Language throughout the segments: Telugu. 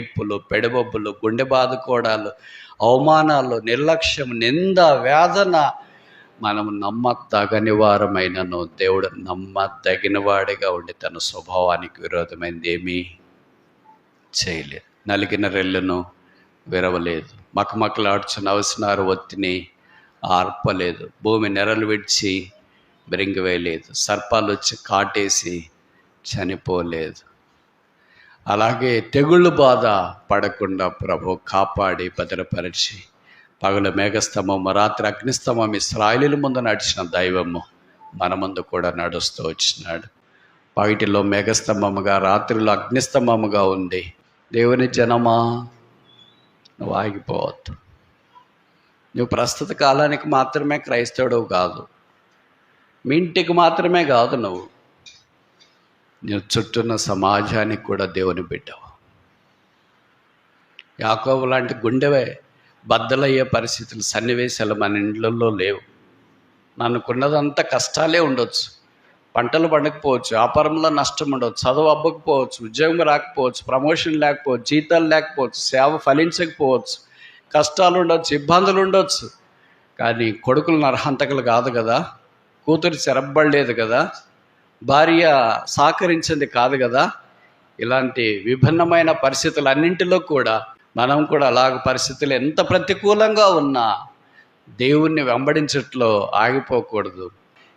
ఏడ్పులు పెడబొబ్బులు గుండె బాదుకోవడాలు అవమానాలు నిర్లక్ష్యం నింద వేదన మనం నమ్మతగని వారమైనను దేవుడు నమ్మదగినవాడిగా ఉండి తన స్వభావానికి విరోధమైనది ఏమీ చేయలేదు. నలిగిన రెల్లును విరవలేదు. మకమకలాడుచున్న అవసరారు ఒత్తిని ఆర్పలేదు. భూమి నెరలు విడిచి బెరింగివేయలేదు. సర్పాలు వచ్చి కాటేసి చనిపోలేదు. అలాగే తెగుళ్ళు బాధ పడకుండా ప్రభు కాపాడి భద్రపరిచి పగలు మేఘస్తంభము రాత్రి అగ్నిస్తంభం ఇస్రాయిలీల ముందు నడిచిన దైవము మన ముందు కూడా నడుస్తూ వచ్చినాడు. పగటిలో మేఘస్తంభముగా రాత్రిలో అగ్నిస్తంభముగా ఉంది దేవుని జనమా? నువ్వు ఆగిపోవద్దు. నువ్వు ప్రస్తుత కాలానికి మాత్రమే క్రైస్తవుడు కాదు. మీ ఇంటికి మాత్రమే కాదు నువ్వు. నేను చుట్టూన్న సమాజానికి కూడా దేవుని బిడ్డవు? యాకోబు లాంటి గుండెవే బద్దలయ్యే పరిస్థితులు సన్నివేశాలు మన ఇండ్లలో లేవు. నన్నుకున్నదంతా కష్టాలే ఉండొచ్చు. పంటలు పండకపోవచ్చు వ్యాపారంలో నష్టం ఉండవచ్చు చదువు అవ్వకపోవచ్చు ఉద్యోగం రాకపోవచ్చు ప్రమోషన్ లేకపోవచ్చు జీతాలు లేకపోవచ్చు సేవ ఫలించకపోవచ్చు కష్టాలు ఉండొచ్చు ఇబ్బందులు ఉండొచ్చు. కానీ కొడుకులు నరహంతకులు కాదు కదా? కూతురు చెరబ్బడలేదు కదా? భార్య సహకరించింది కాదు కదా? ఇలాంటి విభిన్నమైన పరిస్థితులన్నింటిలో కూడా మనం కూడా అలాగ పరిస్థితులు ఎంత ప్రతికూలంగా ఉన్నా దేవుణ్ణి వెంబడించట్లో ఆగిపోకూడదు.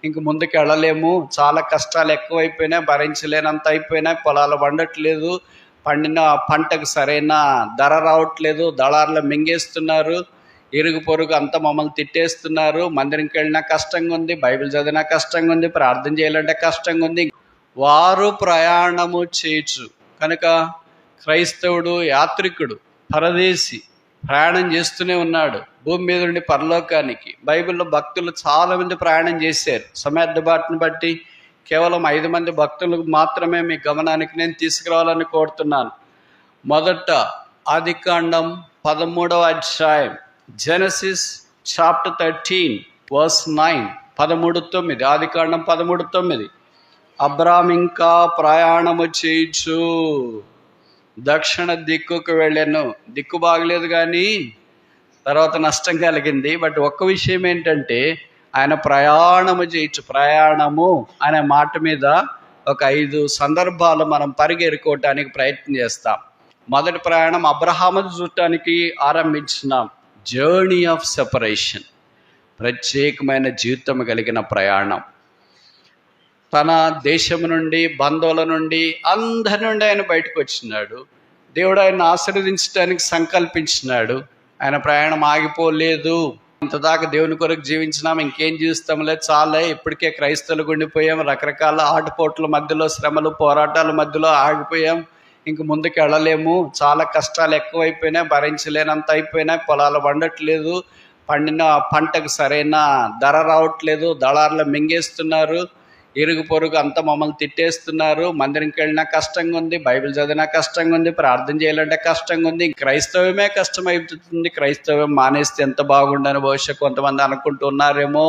ఇంక ముందుకు వెళ్ళలేము. చాలా కష్టాలు ఎక్కువైపోయినాయి భరించలేనంత అయిపోయినా పొలాలు పండట్లేదు. పండిన పంటకు సరైన ధర రావట్లేదు. దళారులు మింగేస్తున్నారు. ఇరుగు పొరుగు అంతా మమ్మల్ని తిట్టేస్తున్నారు. మందిరంకి వెళ్ళినా కష్టంగా ఉంది బైబిల్ చదివినా కష్టంగా ఉంది ప్రార్థన చేయాలంటే కష్టంగా ఉంది. వారు ప్రయాణము చేయొచ్చు కనుక క్రైస్తవుడు యాత్రికుడు పరదేశి ప్రయాణం చేస్తూనే ఉన్నాడు. భూమి మీద నుండి పరలోకానికి. బైబిల్లో భక్తులు చాలామంది ప్రయాణం చేశారు. సమయార్థబాటును బట్టి కేవలం ఐదు మంది భక్తులకు మాత్రమే మీ గమనానికి నేను తీసుకురావాలని కోరుతున్నాను. మొదట ఆదికాండం పదమూడవ అధ్యాయం. Genesis chapter thirteen verse nine పదమూడు తొమ్మిది ఆదికాండం పదమూడు తొమ్మిది. అబ్రామ్ ఇంకా ప్రయాణము చేయొచ్చు దక్షిణ దిక్కుకు వెళ్ళాను. దిక్కు బాగలేదు కానీ తర్వాత నష్టం కలిగింది. బట్ ఒక్క విషయం ఏంటంటే ఆయన ప్రయాణము చేయొచ్చు ప్రయాణము అనే మాట మీద ఒక ఐదు సందర్భాలు మనం పరిగెరుకోవటానికి ప్రయత్నం చేస్తాం. మొదటి ప్రయాణం అబ్రహాము చూడటానికి ఆరంభించినాం. జర్నీ ఆఫ్ సెపరేషన్ ప్రత్యేకమైన జీవితం కలిగిన ప్రయాణం. తన దేశం నుండి బంధువుల నుండి అందరి నుండి ఆయన బయటకు వచ్చినాడు. దేవుడు ఆయన ఆశీర్వదించడానికి సంకల్పించినాడు. ఆయన ప్రయాణం ఆగిపోలేదు. ఇంతదాకా దేవుని కొరకు జీవించినాం ఇంకేం జీవిస్తాంలే చాలే ఇప్పటికే క్రైస్తవులు గుండిపోయాం రకరకాల ఆటుపోట్ల మధ్యలో శ్రమలు పోరాటాల మధ్యలో ఆగిపోయాం. ఇంక ముందుకు వెళ్ళలేము. చాలా కష్టాలు ఎక్కువైపోయినాయి భరించలేనంత అయిపోయినాయి పొలాలు పండట్లేదు. పండిన పంటకు సరైన ధర రావట్లేదు. దళారులు మింగేస్తున్నారు. ఇరుగు పొరుగు అంతా మమ్మల్ని తిట్టేస్తున్నారు. మందిరంకి వెళ్ళినా కష్టంగా ఉంది. బైబిల్ చదివినా కష్టంగా ఉంది. ప్రార్థన చేయాలంటే కష్టంగా ఉంది. క్రైస్తవమే కష్టమైపోతుంది. క్రైస్తవం మానేస్తే ఎంత బాగుండని బహుశా కొంతమంది అనుకుంటున్నారేమో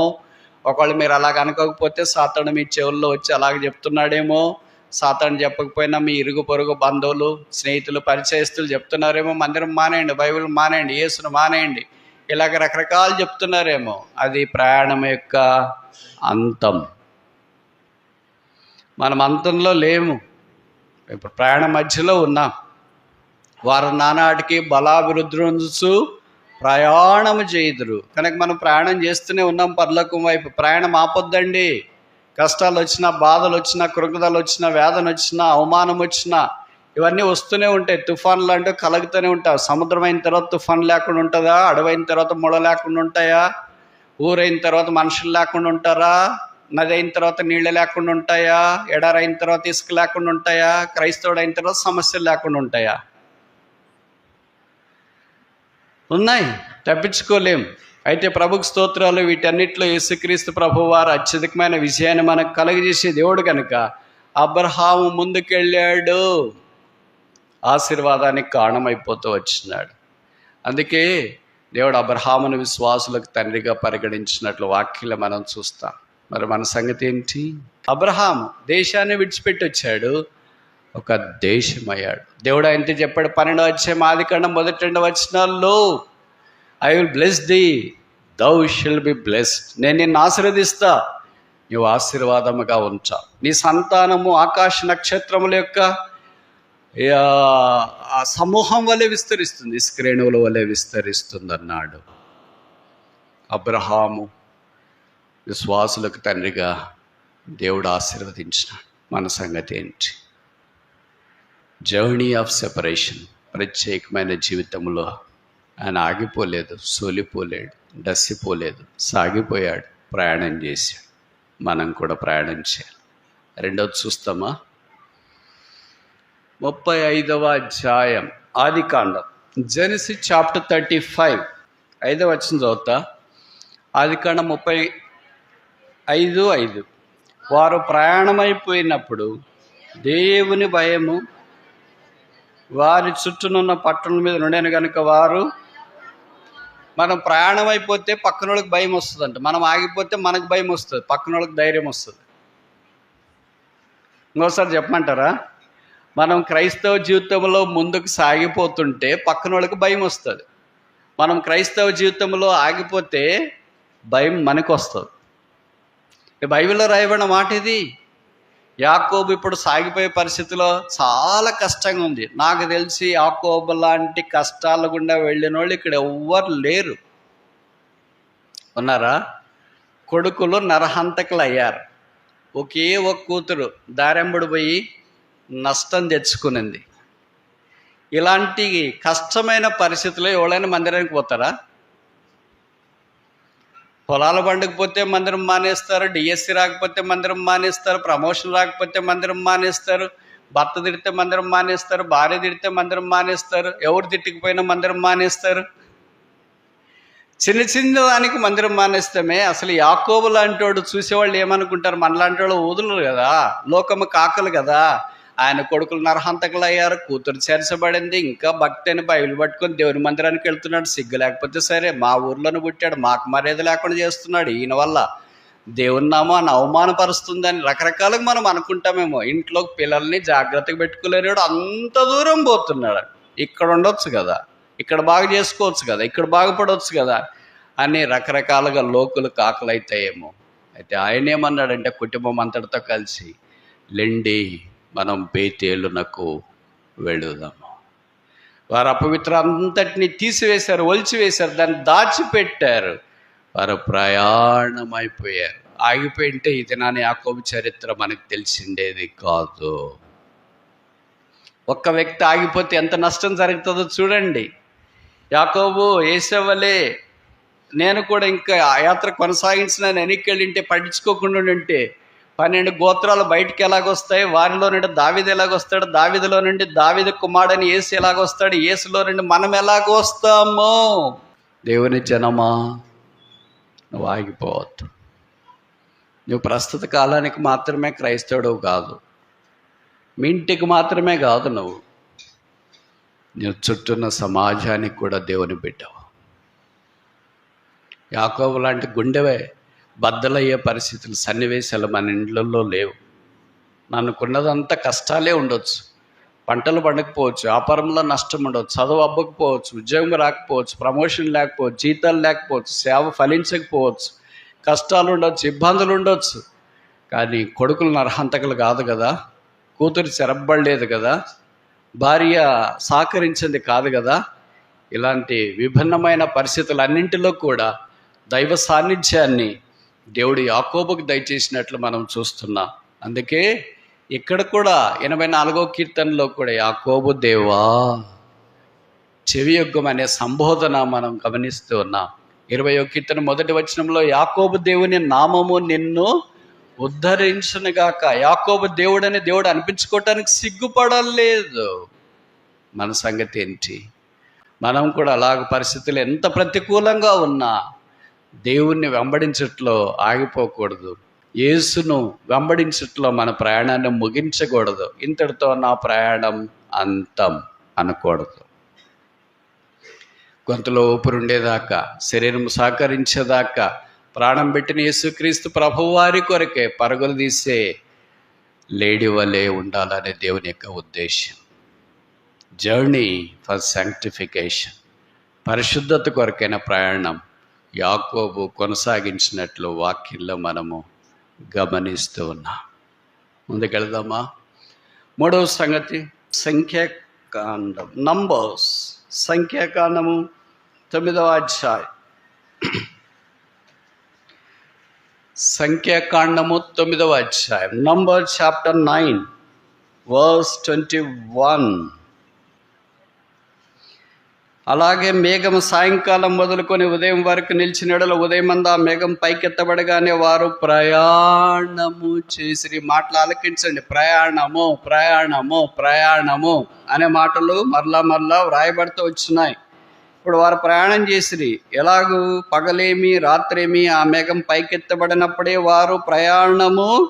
ఒకవేళ మీరు అలాగ అనుకోకపోతే సాతాను మీ చెవుల్లో వచ్చి అలాగ చెప్తున్నాడేమో. సాతాను చెప్పకపోయినా మీ ఇరుగు పొరుగు బంధువులు స్నేహితులు పరిచయస్తులు చెప్తున్నారేమో మందిరం మానేయండి బైబిల్ మానేయండి యేసును మానేయండి. ఇలాగ రకరకాలు చెప్తున్నారేమో. అది ప్రయాణం యొక్క అంతం. మనం అంతంలో లేము. ఇప్పుడు ప్రయాణం మధ్యలో ఉన్నాం. వారు నానాటికి బలాభివృద్ధి ప్రయాణం చేయుదురు. కనుక మనం ప్రయాణం చేస్తూనే ఉన్నాం పర్లకం వైపు. ప్రయాణం ఆపొద్దండి. కష్టాలు వచ్చినా బాధలు వచ్చినా కృంగదలు వచ్చినా వేదన వచ్చినా అవమానం వచ్చినా ఇవన్నీ వస్తూనే ఉంటాయి. తుఫాన్లు అంటే కలుగుతూనే ఉంటాయి. సముద్రం అయిన తర్వాత తుఫాన్ లేకుండా ఉంటుందా? అడవైన తర్వాత ముడ లేకుండా ఉంటాయా? ఊరైన తర్వాత మనుషులు లేకుండా ఉంటారా? నది అయిన తర్వాత నీళ్ళు లేకుండా ఉంటాయా? ఎడారైన తర్వాత ఇసుక లేకుండా ఉంటాయా? క్రైస్తవుడు అయిన తర్వాత సమస్యలు లేకుండా ఉంటాయా? ఉన్నాయి. తప్పించుకోలేం. అయితే ప్రభుకు స్తోత్రాలు. వీటన్నిటిలో యేసుక్రీస్తు ప్రభు వారు అత్యధికమైన విజయాన్ని మనకు కలుగజేసే దేవుడు కనుక అబ్రహాము ముందుకెళ్ళాడు. ఆశీర్వాదానికి కారణమైపోతూ వచ్చినాడు. అందుకే దేవుడు అబ్రహామును విశ్వాసులకు తండ్రిగా పరిగణించినట్లు వాక్యలు మనం చూస్తాం. మరి మన సంగతి ఏంటి? అబ్రహాం దేశాన్ని విడిచిపెట్టి వచ్చాడు ఒక దేశమయ్యాడు. దేవుడు ఆయనతో చెప్పాడు పన్నెండు వచ్చే మాది కన్నా మొదటి రెండు వచ్చినాల్లో I will bless thee thou shalt be blessed నేను నిన్ను ఆశీర్వదిస్తా. నువ్వు ఆశీర్వాదముగా ఉంచా. నీ సంతానము ఆకాశ నక్షత్రముల యొక్క సమూహం వలె విస్తరిస్తుంది. స్క్రేణువుల వలె విస్తరిస్తుంది అన్నాడు అబ్రహాము విశ్వాసులకు తండ్రిగా దేవుడు ఆశీర్వదించినాడు మన సంగతి ఏంటి? Journey of separation. ప్రత్యేకమైన జీవితంలో ఆయన ఆగిపోలేదు సోలిపోలేడు డస్సిపోలేదు సాగిపోయాడు ప్రయాణం చేశాడు. మనం కూడా ప్రయాణం చేయాలి. రెండోది చూస్తామా? ముప్పై ఐదవ అధ్యాయం ఆది కాండం జెనిసి చాప్టర్ థర్టీ ఫైవ్. ఐదవ వచ్చిన చదువుతా. ఆది కాండం ముప్పై ఐదు ఐదు. వారు ప్రయాణమైపోయినప్పుడు దేవుని భయము వారి చుట్టూనున్న పట్టణం మీద నుండేను కనుక వారు మనం ప్రయాణం అయిపోతే పక్కన వాళ్ళకి భయం వస్తుందంట. మనం ఆగిపోతే మనకు భయం వస్తుంది. పక్కన వాళ్ళకి ధైర్యం వస్తుంది. ఇంకోసారి చెప్పమంటారా? మనం క్రైస్తవ జీవితంలో ముందుకు సాగిపోతుంటే పక్కన వాళ్ళకి భయం వస్తుంది. మనం క్రైస్తవ జీవితంలో ఆగిపోతే భయం మనకు వస్తుంది బైబిల్లో రాయబడిన మాట ఇది. యాకోబు ఇప్పుడు సాగిపోయే పరిస్థితిలో చాలా కష్టంగా ఉంది. నాకు తెలిసి యాకోబు లాంటి కష్టాల గుండా వెళ్ళిన వాళ్ళు ఇక్కడ ఎవ్వరు లేరు. ఉన్నారా? కొడుకులు నరహంతకులు అయ్యారు. ఒకే ఒక కూతురు దారెంబడి పోయి నష్టం తెచ్చుకునింది. ఇలాంటి కష్టమైన పరిస్థితుల్లో ఎవరైనా మందిరానికి పోతారా? పొలాల బండికి పోతే మందిరం మానేస్తారు డిఎస్సి రాకపోతే మందిరం మానేస్తారు ప్రమోషన్ రాకపోతే మందిరం మానేస్తారు భర్త తిడితే మందిరం మానేస్తారు భార్య తిడితే మందిరం మానేస్తారు ఎవరు తిట్టుకుపోయినా మందిరం మానేస్తారు. చిన్న చిన్న దానికి మందిరం మానేస్తామే. అసలు యాకోబు లాంటి వాడు చూసేవాళ్ళు ఏమనుకుంటారు? మనలాంటి వాళ్ళు వదులు కదా. లోకము కాకలు కదా. ఆయన కొడుకులు నరహంతకులు అయ్యారు కూతురు చేర్చబడింది ఇంకా భక్తి అని బయలు పట్టుకొని దేవుని మందిరానికి వెళ్తున్నాడు. సిగ్గు లేకపోతే సరే మా ఊర్లోనే పుట్టాడు మాకు మర్యాద లేకుండా చేస్తున్నాడు. ఈయన వల్ల దేవుని నామాన్ని అవమానపరుస్తుందని రకరకాలుగా మనం అనుకుంటామేమో. ఇంట్లో పిల్లల్ని జాగ్రత్తగా పెట్టుకోలేనివాడు అంత దూరం పోతున్నాడు. ఇక్కడ ఉండొచ్చు కదా ఇక్కడ బాగా చేసుకోవచ్చు కదా ఇక్కడ బాగుపడవచ్చు కదా అని రకరకాలుగా లోకులు కాకలైతాయేమో. అయితే ఆయన ఏమన్నాడంటే కుటుంబం అంతటితో కలిసి లెండి మనం బేతేలునకు వెళుదాము వారు అపవిత్ర అంతటిని తీసివేశారు ఒలిచివేశారు దాన్ని దాచిపెట్టారు. వారు ప్రయాణం అయిపోయారు ఆగిపోయింటే ఇది నాని యాకోబు చరిత్ర మనకు తెలిసిండేది కాదు. ఒక్క వ్యక్తి ఆగిపోతే ఎంత నష్టం జరుగుతుందో చూడండి. యాకోబు ఏసేవలే నేను కూడా ఇంకా ఆ యాత్ర కొనసాగించిన వెనక్కి వెళ్ళింటే పట్టించుకోకుండా ఉంటే పన్నెండు గోత్రాలు బయటికి ఎలాగొస్తాయి? వారిలో నుండి దావిది ఎలాగొస్తాడు? దావిదిలో నుండి దావిది కుమారుడని ఏసు ఎలాగొస్తాడు? ఏసులో నుండి మనం ఎలాగొస్తామో? దేవుని జనమా నువ్వు ఆగిపోవద్దు. నువ్వు ప్రస్తుత కాలానికి మాత్రమే క్రైస్తవుడు కాదు. మీ ఇంటికి మాత్రమే కాదు నువ్వు. నువ్వు చుట్టూన్న సమాజానికి కూడా దేవుని బిడ్డవు. యాకోబు లాంటి గుండెవే బద్దలయ్యే పరిస్థితులు సన్నివేశాలు మన ఇండ్లలో లేవు. నన్నుకున్నదంతా కష్టాలే ఉండొచ్చు. పంటలు పండకపోవచ్చు వ్యాపారంలో నష్టం ఉండవచ్చు చదువు అవ్వకపోవచ్చు ఉద్యోగం రాకపోవచ్చు ప్రమోషన్ లేకపోవచ్చు జీతాలు లేకపోవచ్చు సేవ ఫలించకపోవచ్చు కష్టాలు ఉండొచ్చు ఇబ్బందులు ఉండొచ్చు. కానీ కొడుకులు నరహంతకులు కాదు కదా కూతురు చెరబ్బడలేదు కదా భార్య సహకరించింది కాదు కదా ఇలాంటి విభిన్నమైన పరిస్థితులన్నింటిలో కూడా దైవ సాన్నిధ్యాన్ని దేవుడు యాకోబుకు దయచేసినట్లు మనం చూస్తున్నాం. అందుకే ఇక్కడ కూడా ఎనభై నాలుగో కీర్తనలో కూడా యాకోబు దేవా చెవియొగ్గం అనే సంబోధన మనం గమనిస్తూ ఉన్నాం. ఇరవై కీర్తన మొదటి వచనంలో యాకోబు దేవుని నామము నిన్ను ఉద్ధరించునుగాక. యాకోబు దేవుడని దేవుడు అనిపించుకోవటానికి సిగ్గుపడలేదు. మన సంగతి ఏంటి? మనం కూడా అలాగ పరిస్థితులు ఎంత ప్రతికూలంగా ఉన్నా దేవుణ్ణి వెంబడించట్లో ఆగిపోకూడదు. యేసును వెంబడించట్లో మన ప్రయాణాన్ని ముగించకూడదు. ఇంతటితో నా ప్రయాణం అంతం అనకూడదు. గొంతులో ఊపిరి ఉండేదాకా శరీరం సహకరించేదాకా ప్రాణం పెట్టిన యేసుక్రీస్తు ప్రభువారి కొరకే పరుగులు తీసే లేడీ వలె ఉండాలనే దేవుని యొక్క ఉద్దేశం జర్నీ ఫర్ శాంక్టిఫికేషన్ పరిశుద్ధత కొరకైన ప్రయాణం యాకోబు కొనసాగించినట్లు వాక్యంలో మనము గమనిస్తూ ఉన్నాం. ముందుకెళ్దామా? మూడవ సంగతి సంఖ్యాకాండం. నంబర్స్. సంఖ్యాకాండము తొమ్మిదవ అధ్యాయం. సంఖ్యాకాండము తొమ్మిదవ అధ్యాయం. Number chapter nine verse twenty one. అలాగే మేఘం సాయంకాలం మొదలుకొని ఉదయం వరకు నిలిచినడలో ఉదయం అందా మేఘం పైకెత్తబడగానే వారు ప్రయాణము చేసి మాటలు ఆలకించండి. ప్రయాణము ప్రయాణము ప్రయాణము అనే మాటలు మరలా మరలా వ్రాయబడుతూ వచ్చినాయి. ఇప్పుడు వారు ప్రయాణం చేసిరి. ఎలాగూ పగలేమి రాత్రేమి ఆ మేఘం పైకెత్తబడినప్పుడే వారు ప్రయాణము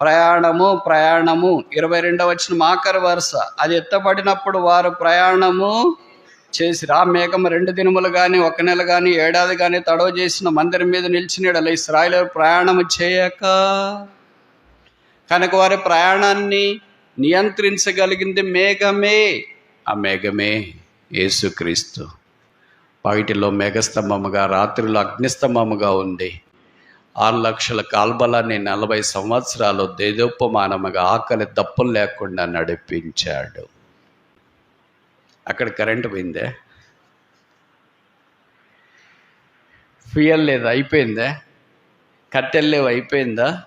ప్రయాణము ప్రయాణము. ఇరవై రెండవ వచ్చిన మాకర వరుస. అది ఎత్తబడినప్పుడు వారు ప్రయాణము చేసిరా ఆ మేఘం రెండు దినములు కానీ ఒక నెల కానీ ఏడాది కానీ తడవ చేసిన మందిరం మీద నిలిచినడల ఇస్రాయలు ప్రయాణము చేయక. కనుక వారి ప్రయాణాన్ని నియంత్రించగలిగింది మేఘమే. ఆ మేఘమే యేసుక్రీస్తు. పగటిలో మేఘస్తంభముగా రాత్రిలో అగ్నిస్తంభముగా ఉంది. ఆరు లక్షల కాల్బలాన్ని నలభై సంవత్సరాలు దేదోపమానముగా ఆకలి దప్పులు లేకుండా నడిపించాడు. అక్కడ కరెంటు పోయిందే. ఫ్యూయల్ లేదు అయిపోయిందా. కట్టెలు లేవు అయిపోయిందా.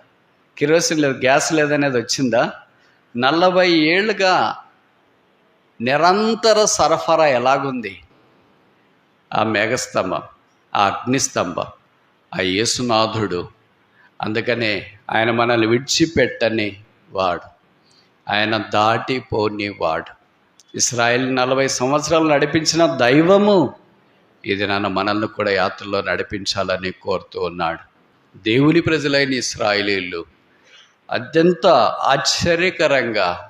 కిరోసిన్ లేదు గ్యాస్ లేదనేది వచ్చిందా. నలభై ఏళ్ళుగా నిరంతర సరఫరా ఎలాగుంది? ఆ మేఘస్తంభం ఆ అగ్నిస్తంభం ఆ యేసునాథుడు. అందుకనే ఆయన మనల్ని విడిచిపెట్టని వాడు. ఆయన దాటిపోని వాడు. ఇస్రాయల్ నలభై సంవత్సరాలు నడిపించిన దైవము ఇది నన్ను మనల్ని కూడా యాత్రలో నడిపించాలని కోరుతూ ఉన్నాడు. దేవుని ప్రజలైన ఇస్రాయలీలు అత్యంత ఆశ్చర్యకరంగా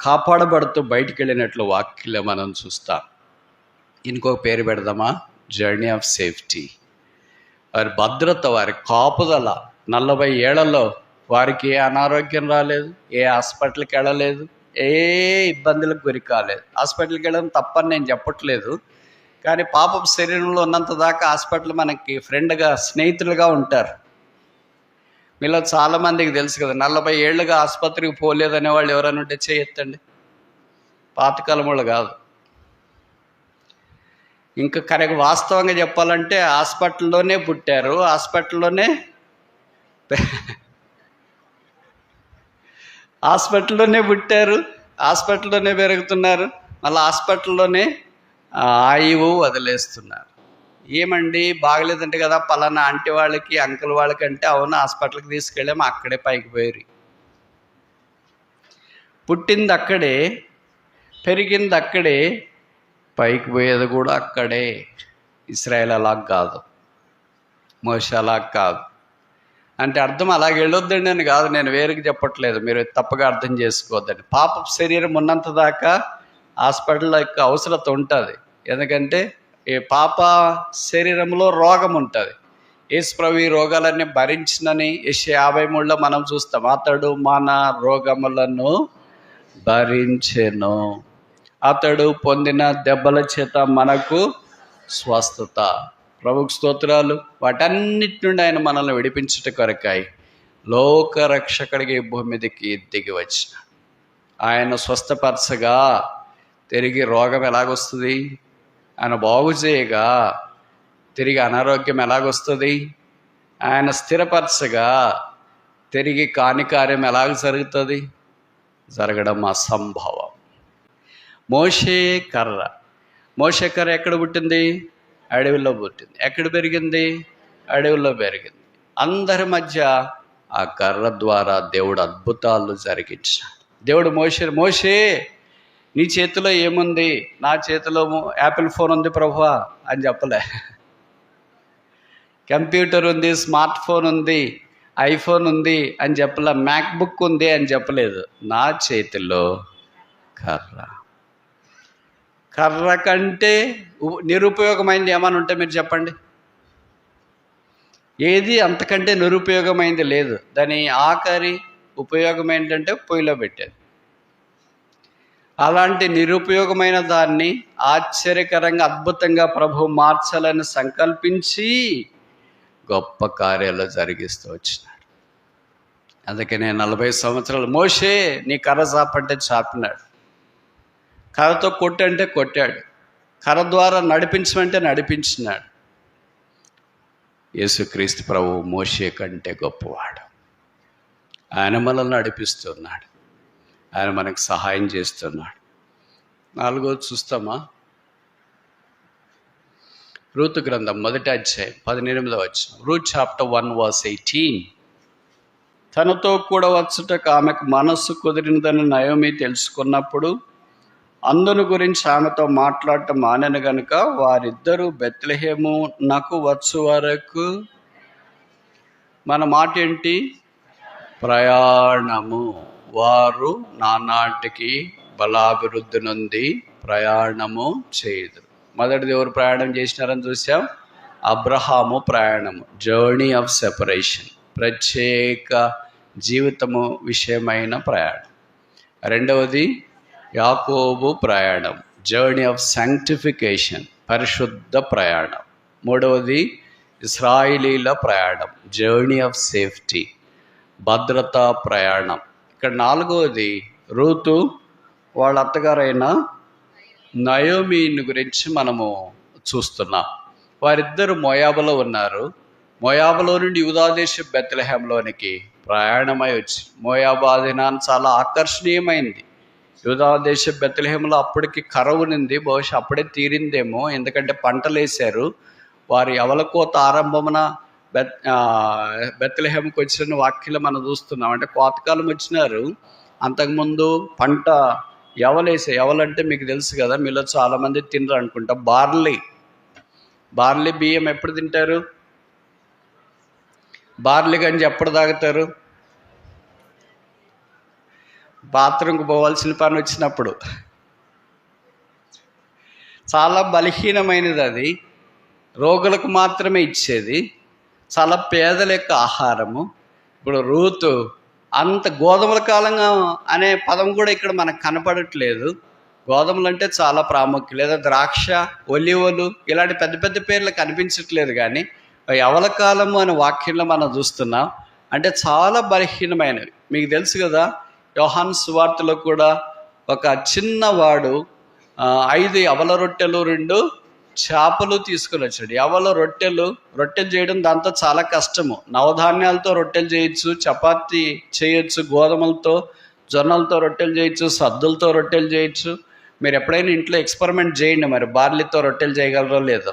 కాపాడబడుతూ బయటికి వెళ్ళినట్లు వాక్యలో మనం చూస్తాం. ఇంకో పేరు పెడదామా? జర్నీ ఆఫ్ సేఫ్టీ వారి భద్రత వారి కాపుదల నలభై ఏళ్ళలో వారికి ఏ అనారోగ్యం రాలేదు ఏ హాస్పిటల్కి వెళ్ళలేదు ఏ ఇబ్బందులకు గురి కాలేదు. హాస్పిటల్కి వెళ్ళడం తప్పని నేను చెప్పట్లేదు. కానీ పాపం శరీరంలో ఉన్నంత దాకా హాస్పిటల్ మనకి ఫ్రెండ్గా స్నేహితులుగా ఉంటారు. మీలో చాలామందికి తెలుసు కదా నలభై ఏళ్ళుగా ఆసుపత్రికి పోలేదనే వాళ్ళు ఎవరైనా ఉంటే చేయొత్తండి పాతకాలం వాళ్ళు కాదు. ఇంకా కరెక్ట్ వాస్తవంగా చెప్పాలంటే హాస్పిటల్లోనే పుట్టారు. హాస్పిటల్లోనే హాస్పిటల్లోనే పుట్టారు హాస్పిటల్లోనే పెరుగుతున్నారు మళ్ళీ హాస్పిటల్లోనే ఆయువు వదిలేస్తున్నారు. ఏమండి? బాగలేదంటే కదా పలానా ఆంటీ వాళ్ళకి అంకుల్ వాళ్ళకి అంటే అవును హాస్పిటల్కి తీసుకెళ్ళాము అక్కడే పైకి పోయి పుట్టింది అక్కడే పెరిగింది అక్కడే పైకి పోయేది కూడా అక్కడే. ఇస్రాయల్ అలా కాదు. మోష అలా కాదు. అంటే అర్థం అలాగే వెళ్ళొద్దండి అని కాదు నేను వేరుగా చెప్పట్లేదు. మీరు తప్పగా అర్థం చేసుకోవద్దండి. పాప శరీరం ఉన్నంత దాకా హాస్పిటల్ యొక్క అవసరత ఉంటుంది. ఎందుకంటే ఈ పాప శరీరంలో రోగం ఉంటుంది. యేసుప్రభు ఈ రోగాలన్నీ భరించినని యశ యాభై మూడులో మనం చూస్తాం. అతడు మన రోగములను భరించెను. అతడు పొందిన దెబ్బల చేత మనకు స్వస్థత. ప్రభుకు స్తోత్రాలు. వాటన్నిటి నుండి ఆయన మనల్ని విడిపించుట కొరకాయి లోక రక్షకుడికి భూమి మీదకి దిగి వచ్చిన ఆయన స్వస్థపరచగా తిరిగి రోగం ఎలాగొస్తుంది? ఆయన బాగు చేయగా తిరిగి అనారోగ్యం ఎలాగొస్తుంది? ఆయన స్థిరపరచగా తిరిగి కాని కార్యం ఎలాగ జరుగుతుంది? జరగడం అసంభవం. మోషే కర్ర. మోషే కర్ర ఎక్కడ పుట్టింది? అడవిలో పుట్టింది. ఎక్కడ పెరిగింది? అడవిలో పెరిగింది. అందరి మధ్య ఆ కర్ర ద్వారా దేవుడు అద్భుతాలు జరిగించాడు. దేవుడు మోసే మోసే నీ చేతిలో ఏముంది? నా చేతిలో యాపిల్ ఫోన్ ఉంది ప్రభువా అని చెప్పలే. కంప్యూటర్ ఉంది స్మార్ట్ ఫోన్ ఉంది ఐఫోన్ ఉంది అని చెప్పలే. మ్యాక్బుక్ ఉంది అని చెప్పలేదు. నా చేతిలో కర్ర. కర్ర కంటే నిరుపయోగమైంది ఏమైనా ఉంటే మీరు చెప్పండి. ఏది అంతకంటే నిరుపయోగమైంది లేదు. దాని ఆఖరి ఉపయోగం ఏంటంటే పొయ్యిలో పెట్టేది. అలాంటి నిరుపయోగమైన దాన్ని ఆశ్చర్యకరంగా అద్భుతంగా ప్రభు మార్చాలని సంకల్పించి గొప్ప కార్యాలు జరిగిస్తూ వచ్చినాడు. నేను నలభై సంవత్సరాలు మోషే నీ కర్ర చాపంటే చాపినాడు. కర్రతో కొట్టంటే కొట్టాడు. కర్ర ద్వారా నడిపించమంటే నడిపించినాడు. యేసుక్రీస్తు ప్రభు మోషే కంటే గొప్పవాడు. ఆయన మనల్ని నడిపిస్తున్నాడు. ఆయన మనకు సహాయం చేస్తున్నాడు. నాలుగోది చూస్తామా? రూతు గ్రంథం మొదటి అధ్యాయం పదిహేనిమిదో వచ్చిన Ruth chapter one verse eighteen. తనతో కూడా వచ్చుటకు ఆమెకు మనస్సు కుదిరినదని నయోమి తెలుసుకున్నప్పుడు అందును గురించి ఆమెతో మాట్లాడటం మానను గనుక వారిద్దరూ బెత్లహేము నాకు వచ్చు వరకు. మన మాట ఏంటి? ప్రయాణము. వారు నానాటికి బలాభివృద్ధి నుండి ప్రయాణము చేయదు మొదటిది ఎవరు ప్రయాణం చేసినారని చూసాం? అబ్రహాము ప్రయాణము. Journey of separation. ప్రత్యేక జీవితము విషయమైన ప్రయాణం. రెండవది యాకోబు ప్రయాణం జర్నీ ఆఫ్ సాంక్టిఫికేషన్ పరిశుద్ధ ప్రయాణం. మూడవది ఇస్రాయిలీల ప్రయాణం జర్నీ ఆఫ్ సేఫ్టీ భద్రతా ప్రయాణం. ఇక్కడ నాలుగవది రూతు వాళ్ళ అత్తగారైన నయోమీని గురించి మనము చూస్తున్నాం. వారిద్దరు మోయాబులో ఉన్నారు. మోయాబులో నుండి యూదాదేశ బెత్తలహేంలోనికి ప్రయాణమై వచ్చి మోయాబు ఆ దినాన్ని చాలా ఆకర్షణీయమైంది. యూదాదేశ బెత్తలహేములో అప్పటికి కరవునింది బహుశా అప్పుడే తీరిందేమో. ఎందుకంటే పంటలు వేశారు వారి అవలకోత ఆరంభమున బెత్ బెత్తలహేమకు వచ్చిన వాక్యలు మనం చూస్తున్నాం. అంటే కోతకాలం వచ్చినారు. అంతకుముందు పంట ఎవలేసే ఎవలంటే మీకు తెలుసు కదా మీలో చాలామంది తినరు అనుకుంటా. బార్లీ. బార్లీ బియ్యం ఎప్పుడు తింటారు? బార్లీ గంజి ఎప్పుడు తాగుతారు? బాత్రూమ్కి పోవాల్సిన పని వచ్చినప్పుడు. చాలా బలహీనమైనది అది. రోగులకు మాత్రమే ఇచ్చేది. చాలా పేదల యొక్క ఆహారము. ఇప్పుడు రూతు అంత గోధుమల కాలంగా అనే పదం కూడా ఇక్కడ మనకు కనపడట్లేదు. గోధుమలు అంటే చాలా ప్రాముఖ్యం. లేదా ద్రాక్ష ఒలివలు ఇలాంటి పెద్ద పెద్ద పేర్లు కనిపించట్లేదు కానీ ఎవల కాలము అనే వాక్యంలో మనం చూస్తున్నాం. అంటే చాలా బలహీనమైనవి. మీకు తెలుసు కదా యోహాన్ సువార్తలో కూడా ఒక చిన్నవాడు ఐదు అవల రొట్టెలు రెండు చేపలు తీసుకుని వచ్చాడు. ఎవల రొట్టెలు రొట్టెలు చేయడం దాంతో చాలా కష్టము. నవధాన్యాలతో రొట్టెలు చేయొచ్చు చపాతి చేయొచ్చు గోధుమలతో జొన్నలతో రొట్టెలు చేయొచ్చు సద్దులతో రొట్టెలు చేయొచ్చు. మీరు ఎప్పుడైనా ఇంట్లో ఎక్స్పెరిమెంట్ చేయండి మరి బార్లీతో రొట్టెలు చేయగలరో లేదో.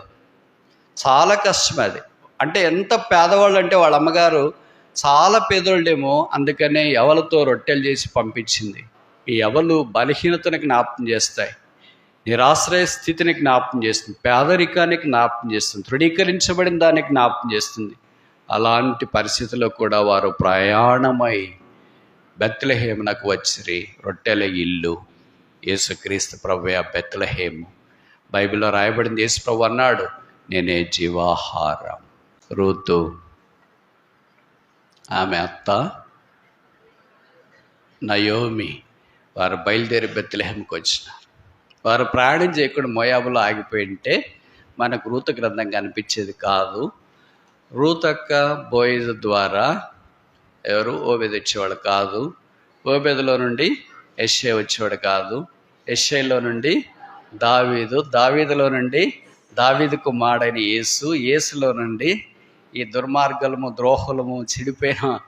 చాలా కష్టం అది. అంటే ఎంత పేదవాళ్ళు అంటే వాళ్ళ అమ్మగారు చాలా పేదోళ్ళేమో అందుకనే ఎవలతో రొట్టెలు చేసి పంపించింది. ఈ ఎవలు బలహీనతను జ్ఞాపకం చేస్తాయి. నిరాశ్రయ స్థితిని జ్ఞాపకం చేస్తుంది. పేదరికానికి జ్ఞాపకం చేస్తుంది. తృఢీకరించబడిన దానికి జ్ఞాపకం చేస్తుంది. అలాంటి పరిస్థితుల్లో కూడా వారు ప్రయాణమై బెత్లహేమునకు వచ్చిరి. రొట్టెల ఇల్లు యేసుక్రీస్తు ప్రభు ఆ బైబిల్లో రాయబడింది యేసు ప్రభు అన్నాడు నేనే జీవాహారం. ఋతు ఆమె అత్త నయోమి వారు బయలుదేరి బెత్తలేహంకి వచ్చినారు. వారు ప్రయాణం చేయకుండా మోయాబులో ఆగిపోయి ఉంటే మనకు రూత గ్రంథం కనిపించేది కాదు. రూతక్క బోయిజ్ ద్వారా ఎవరు? ఓబెద వచ్చేవాడు కాదు. ఓబెదలో నుండి ఎస్ఐ వచ్చేవాడు కాదు. ఎస్ఐలో నుండి దావీదు దావీదులో నుండి దావీదు కుమారుడైన యేసు యేసులో నుండి ఈ దుర్మార్గులము ద్రోహులము చెడిపోయిన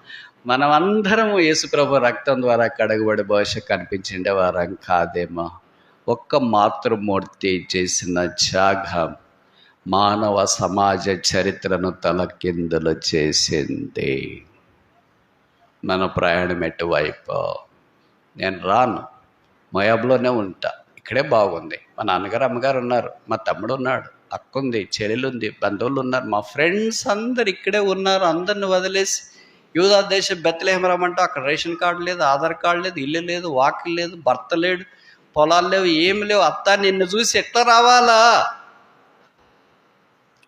మనమందరము యేసుప్రభు రక్తం ద్వారా కడగబడి భవిష్య కనిపించిండే వారం కాదేమో. ఒక్క మాతృమూర్తి చేసిన త్యాగం మానవ సమాజ చరిత్రను తలకిందులు చేసింది. మన ప్రయాణం ఎటువైపు? నేను రాను. మయాబ్లోనే ఉంటా. ఇక్కడే బాగుంది. మా నాన్నగారు అమ్మగారు ఉన్నారు. మా తమ్ముడు ఉన్నాడు. అక్క ఉంది చెల్లెలు ఉంది బంధువులు ఉన్నారు మా ఫ్రెండ్స్ అందరు ఇక్కడే ఉన్నారు అందరిని వదిలేసి యూదా దేశం బెత్తలేహం రమ్మంటే అక్కడ రేషన్ కార్డు లేదు ఆధార్ కార్డు లేదు ఇల్లు లేదు వాకిల్ లేదు భర్త లేడు పొలాలు లేవు ఏమి లేవు. అత్త నిన్ను చూసి ఎట్లా రావాలా?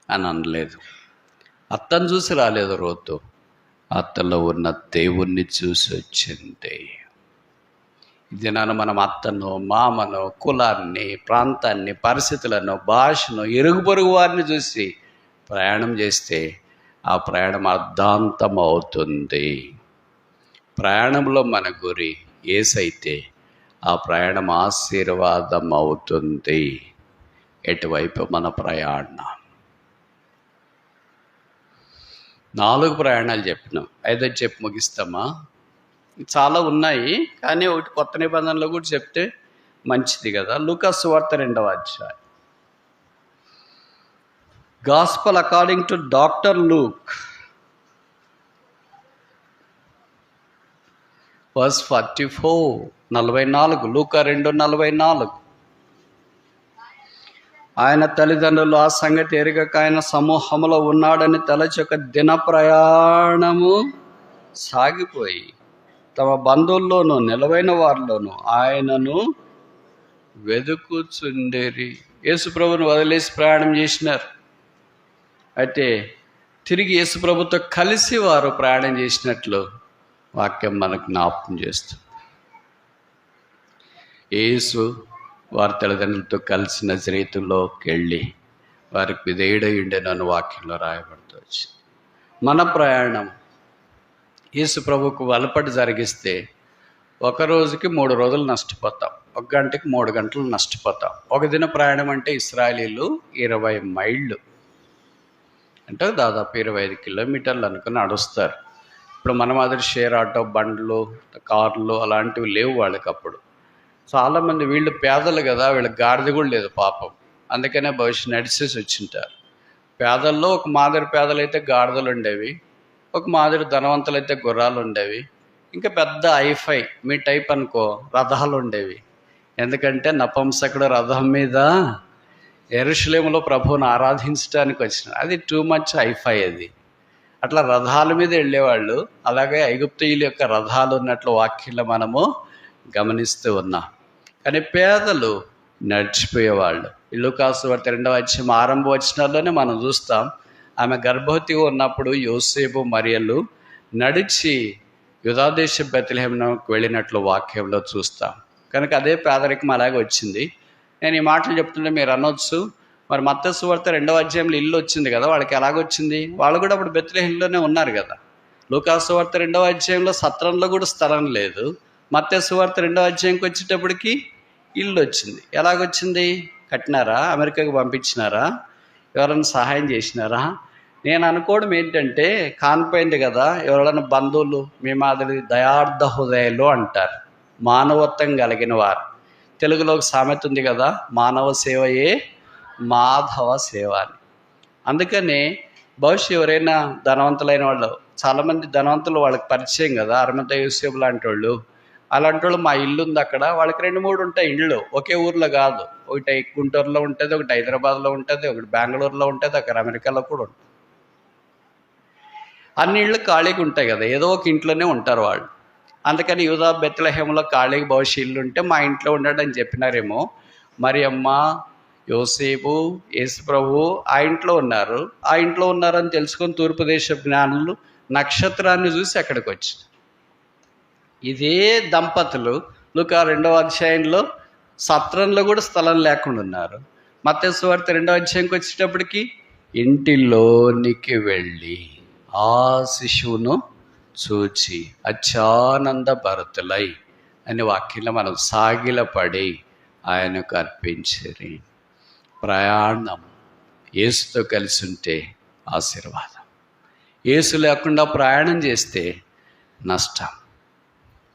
అని అనలేదు. అత్తను చూసి రాలేదు రోతు. అత్తలో ఉన్న దేవుణ్ణి చూసి వచ్చింది. ఇది నన్ను మనం అత్తను మామను కులాన్ని ప్రాంతాన్ని పరిస్థితులను భాషను ఇరుగు పొరుగు వారిని చూసి ప్రయాణం చేస్తే ఆ ప్రయాణం అర్ధాంతం అవుతుంది ప్రయాణంలో మన గురి ఏసైతే ఆ ప్రయాణం ఆశీర్వాదం అవుతుంది ఎటువైపు మన ప్రయాణం? నాలుగు ప్రయాణాలు చెప్పినాం. ఐదో చెప్పి ముగిస్తామా? చాలా ఉన్నాయి. కానీ ఒకటి కొత్త నిబంధనలో కూడా చెప్తే మంచిది కదా. లూకాస్ వార్త రెండవ అధ్యాయం. Gospel according to doctor Luke verse forty four నలభై నాలుగు లూకా రెండు నలభై నాలుగు. ఆయన తల్లిదండ్రులు ఆ సంగతి ఎరగక ఆయన సమూహంలో ఉన్నాడని తలచి ఒక దిన ప్రయాణము సాగిపోయి తమ బంధువుల్లోనూ నిలవైన వారిలోనూ ఆయనను వెతుకుచుండేరి యేసుప్రభుని వదిలేసి ప్రయాణం చేసినారు. అయితే తిరిగి యేసుప్రభుతో కలిసి వారు ప్రయాణం చేసినట్లు వాక్యం మనకు జ్ఞాపకం చేస్తుంది. యేసు వారి తల్లిదండ్రులతో కలిసి నజరీతుల్లోకి వెళ్ళి వారికి విధేయుడై ఉండేనని వాక్యంలో రాయబడుతూ వచ్చింది. మన ప్రయాణం యేసు ప్రభుకు వలపటి జరిగిస్తే ఒక రోజుకి మూడు రోజులు నష్టపోతాం ఒక గంటకి మూడు గంటలు నష్టపోతాం. ఒక దిన ప్రయాణం అంటే ఇస్రాయలీలు ఇరవై మైళ్ళు అంటే దాదాపు ఇరవై ఐదు కిలోమీటర్లు అనుకుని నడుస్తారు. ఇప్పుడు మన మాదిరి షేర్ ఆటో బండ్లు కార్లు అలాంటివి లేవు వాళ్ళకి అప్పుడు. చాలామంది వీళ్ళు పేదలు కదా వీళ్ళకి గాడిద కూడా లేదు పాపం. అందుకనే భవిష్యత్ నడిచేసి వచ్చింటారు. పేదల్లో ఒక మాదిరి పేదలు అయితే గాడిదలు ఉండేవి. ఒక మాదిరి ధనవంతులు అయితే గుర్రాలు ఉండేవి ఇంకా పెద్ద ఐఫై మీ టైప్ అనుకో రథాలు ఉండేవి ఎందుకంటే నపంసకుడు రథం మీద ఎరుషులేములో ప్రభువుని ఆరాధించడానికి వచ్చిన అది టూ మచ్ ఐఫై అది. అట్లా రథాల మీద వెళ్ళేవాళ్ళు. అలాగే ఐగుప్తీయుల యొక్క రథాలు ఉన్నట్లు వాక్యంలో మనము గమనిస్తూ ఉన్నాం. కానీ పేదలు నడిచిపోయేవాళ్ళు. ఇల్లు కాసు వార్త రెండవ వచ్చి ఆరంభ వచ్చినాల్లోనే మనం చూస్తాం. ఆమె గర్భవతి ఉన్నప్పుడు యోసేపు మరియలు నడిచి యుధాదేశ బెత్లహేమకు వెళ్ళినట్లు వాక్యంలో చూస్తాం. కనుక అదే పేదరికం అలాగే వచ్చింది. నేను ఈ మాటలు చెప్తుంటే మీరు అనొచ్చు. మరి మత్తసు వార్త రెండవ అధ్యాయంలో ఇల్లు వచ్చింది కదా వాళ్ళకి ఎలాగొచ్చింది? వాళ్ళు కూడా అప్పుడు బెత్లహేంలోనే ఉన్నారు కదా. లూకాసు వార్త రెండవ అధ్యాయంలో సత్రంలో కూడా స్థలం లేదు. మత్తసు వార్త రెండవ అధ్యాయంకి వచ్చేటప్పటికి ఇల్లు వచ్చింది. ఎలాగొచ్చింది? కట్టినారా? అమెరికాకి పంపించినారా? ఎవరైనా సహాయం చేసినారా? నేను అనుకోవడం ఏంటంటే కానిపోయింది కదా ఎవరైనా బంధువులు మీ మాదిరి దయార్థ హృదయాలు అంటారు. మానవత్వం కలిగిన వారు. తెలుగులో ఒక సామెత ఉంది కదా మానవ సేవయే మాధవ సేవ అని. అందుకని బహుశా ఎవరైనా ధనవంతులైన వాళ్ళు చాలామంది ధనవంతులు వాళ్ళకి పరిచయం కదా అరమంత యూసేపు లాంటి వాళ్ళు. అలాంటి వాళ్ళు మా ఇల్లు ఉంది అక్కడ వాళ్ళకి రెండు మూడు ఉంటాయి ఇళ్ళు. ఒకే ఊర్లో కాదు. ఒకటి గుంటూరులో ఉంటుంది ఒకటి హైదరాబాద్లో ఉంటుంది ఒకటి బెంగళూరులో ఉంటుంది అక్కడ అమెరికాలో కూడా ఉంటుంది. అన్ని ఇళ్ళు ఖాళీగా ఉంటాయి కదా ఏదో ఒక ఇంట్లోనే ఉంటారు వాళ్ళు. అందుకని యూదా బెత్తలహేమలో ఖాళీగా భవిష్య ఇల్లు ఉంటే మా ఇంట్లో ఉండడని చెప్పినారేమో. మరి అమ్మ యోసేపు యేసుప్రభు ఆ ఇంట్లో ఉన్నారు. ఆ ఇంట్లో ఉన్నారని తెలుసుకొని తూర్పు దేశ జ్ఞానులు నక్షత్రాన్ని చూసి అక్కడికి వచ్చి ఇదే దంపతులు. లుకా రెండవ అధ్యాయంలో సత్రంలో కూడా స్థలం లేకుండా ఉన్నారు. మత్స్యవార్త రెండవ అధ్యాయంకి వచ్చేటప్పటికి ఇంటిలోనికి వెళ్ళి ఆ శిశువును చూచి అత్యానంద భరతులై అని వాక్యంలో మనం సాగిలపడి ఆయనకు అర్పించరి. ప్రయాణం ఏసుతో కలిసి ఉంటే ఆశీర్వాదం. ఏసు లేకుండా ప్రయాణం చేస్తే నష్టం.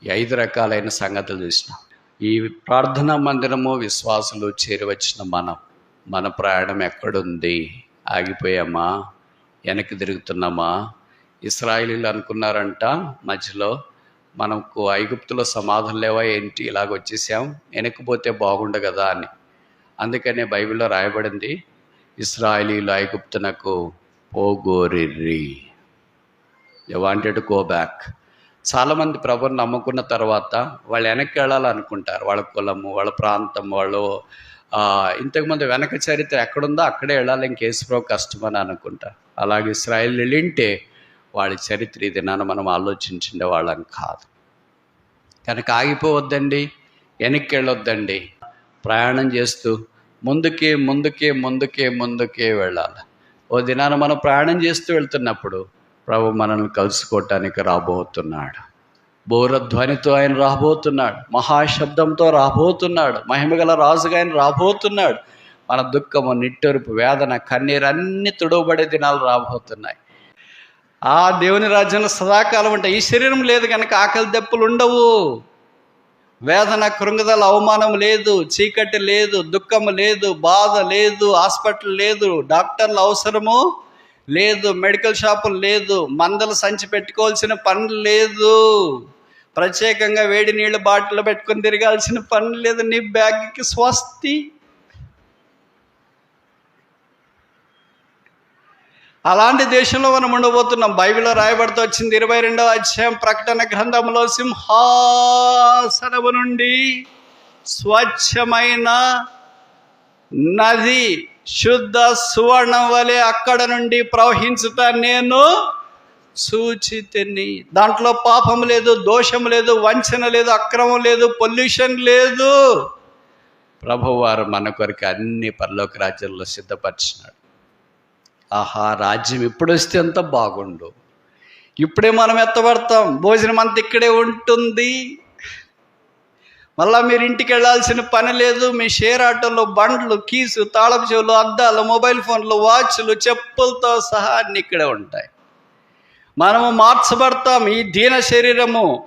ఈ ఐదు రకాలైన సంగతులు చూసినాం. ఈ ప్రార్థనా మందిరము విశ్వాసులు చేరివచ్చిన మనం మన ప్రయాణం ఎక్కడుంది? ఆగిపోయామా? వెనక్కి తిరుగుతున్నామా? ఇస్రాయిలీలు అనుకున్నారంట మధ్యలో మనకు ఐగుప్తులో సమాధులు లేవా? ఏంటి? ఇలాగ వచ్చేసాం. వెనక్కిపోతే బాగుండు కదా అని. అందుకనే బైబిల్లో రాయబడింది ఇస్రాయిలీలు ఐగుప్తునకు పోగోరిర్రి దే వాంటెడ్ గో బ్యాక్ చాలామంది ప్రభుని నమ్ముకున్న తర్వాత వాళ్ళు వెనక్కి వెళ్ళాలనుకుంటారు. వాళ్ళ కులము వాళ్ళ ప్రాంతం వాళ్ళు ఇంతకుముందు వెనక చరిత్ర ఎక్కడుందో అక్కడే వెళ్ళాలి ఇంకేసుప్రో కష్టమని అనుకుంటా. అలాగే ఇస్రాయిల్ వెళ్ళింటే వాళ్ళ చరిత్ర ఇది నన్ను మనం ఆలోచించిండే వాళ్ళం కాదు. కనుక ఆగిపోవద్దండి వెనక్కి వెళ్ళొద్దండి ప్రయాణం చేస్తూ ముందుకే ముందుకే ముందుకే ముందుకే వెళ్ళాలి. ఓ దినాన మనం ప్రయాణం చేస్తూ వెళ్తున్నప్పుడు ప్రభు మనల్ని కలుసుకోవటానికి రాబోతున్నాడు. బోరధ్వనితో ఆయన రాబోతున్నాడు. మహాశబ్దంతో రాబోతున్నాడు. మహిమగల రాజుగా ఆయన రాబోతున్నాడు. మన దుఃఖము నిట్టూర్పు వేదన కన్నీరు అన్ని తుడవబడే దినాలు రాబోతున్నాయి. ఆ దేవుని రాజ్యంలో సదాకాలం అంటే ఈ శరీరం లేదు కనుక ఆకలి దెప్పులు ఉండవు. వేదన కృంగదల అవమానం లేదు చీకటి లేదు దుఃఖం లేదు బాధ లేదు హాస్పిటల్ లేదు డాక్టర్ల అవసరము లేదు మెడికల్ షాపులు లేదు మందలు సంచి పెట్టుకోవాల్సిన పనులు లేదు. ప్రత్యేకంగా వేడి నీళ్ళు బాటిల్ పెట్టుకొని తిరగాల్సిన పని లేదు. నీ బ్యాగ్కి స్వస్తి. అలాంటి దేశంలో మనం ఉండబోతున్నాం. బైబిల్లో రాయబడుతూ వచ్చింది ఇరవై రెండవ అధ్యాయం ప్రకటన గ్రంథంలో సింహాసనము నుండి స్వచ్ఛమైన నది శుద్ధ సువర్ణం వలె అక్కడ నుండి ప్రవహించుట నేను సూచితిని. దాంట్లో పాపం లేదు దోషం లేదు వంచన లేదు అక్రమం లేదు పొల్యూషన్ లేదు. ప్రభువారు మన కొరకు అన్ని పరలోక రాజ్యంలో సిద్ధపరిచినాడు. ఆహా రాజ్యం ఇప్పుడు వస్తే ఎంత బాగుండు. ఇప్పుడే మనం ఎత్తబడతాం. భోజనం అంత ఇక్కడే ఉంటుంది. మళ్ళా మీరు ఇంటికి వెళ్ళాల్సిన పని లేదు. మీ షేర్ ఆటోలో బండ్లు కీసు తాళపు చెవులు అద్దాలు మొబైల్ ఫోన్లు వాచ్లు చెప్పులతో సహా అన్ని ఇక్కడే ఉంటాయి. మనము మార్చబడతాం ఈ దీన శరీరము.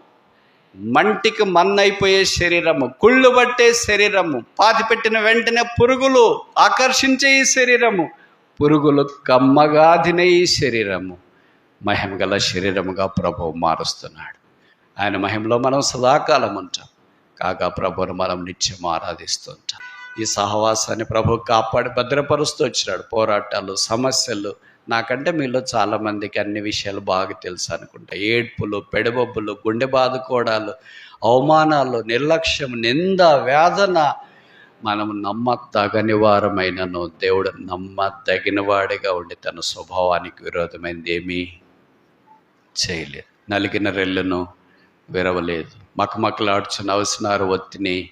మంటికి మన్నైపోయే శరీరము కుళ్ళు పట్టే శరీరము పాతి పెట్టిన వెంటనే పురుగులు ఆకర్షించే ఈ శరీరము పురుగులు కమ్మగా తినే ఈ శరీరము. మహిమ గల శరీరముగా ప్రభువు మారుస్తున్నాడు. ఆయన మహిమలో మనం సదాకాలం ఉంటాం. కాగా ప్రభువును మనం నిత్యం ఆరాధిస్తుంటాం. ఈ సహవాసాన్ని ప్రభు కాపాడి భద్రపరుస్తూ వచ్చినాడు. పోరాటాలు సమస్యలు. నాకంటే మీలో చాలామందికి అన్ని విషయాలు బాగా తెలుసు అనుకుంటా. ఏడ్పులు పెడబొబ్బులు గుండె బాదుకోవడాలు అవమానాలు నిర్లక్ష్యం నింద వేదన. మనం నమ్మదగని వారమైనను దేవుడు నమ్మదగినవాడిగా ఉండి తన స్వభావానికి విరోధమైంది ఏమీ చేయలేదు. నలిగిన రెల్లును విరవలేదు. మకమకలాడుచున్న అవసరారు ఒత్తిని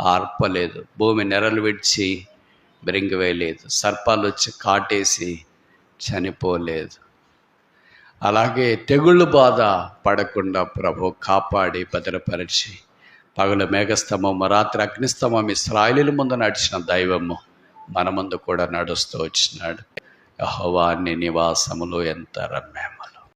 ఆర్పలేదు. భూమి నెరలు విడిచి బెరింగివేయలేదు. సర్పాలు వచ్చి కాటేసి చనిపోలేదు. అలాగే తెగుళ్ళు బాధ పడకుండా ప్రభు కాపాడి భద్రపరిచి పగలు మేఘస్తంభము రాత్రి అగ్నిస్తంభం ఇస్రాయిలీల ముందు నడిచిన దైవము మన ముందు కూడా నడుస్తూ వచ్చినాడు. యహోవాన్ని నివాసములో నివాసములు ఎంత రమ్యము.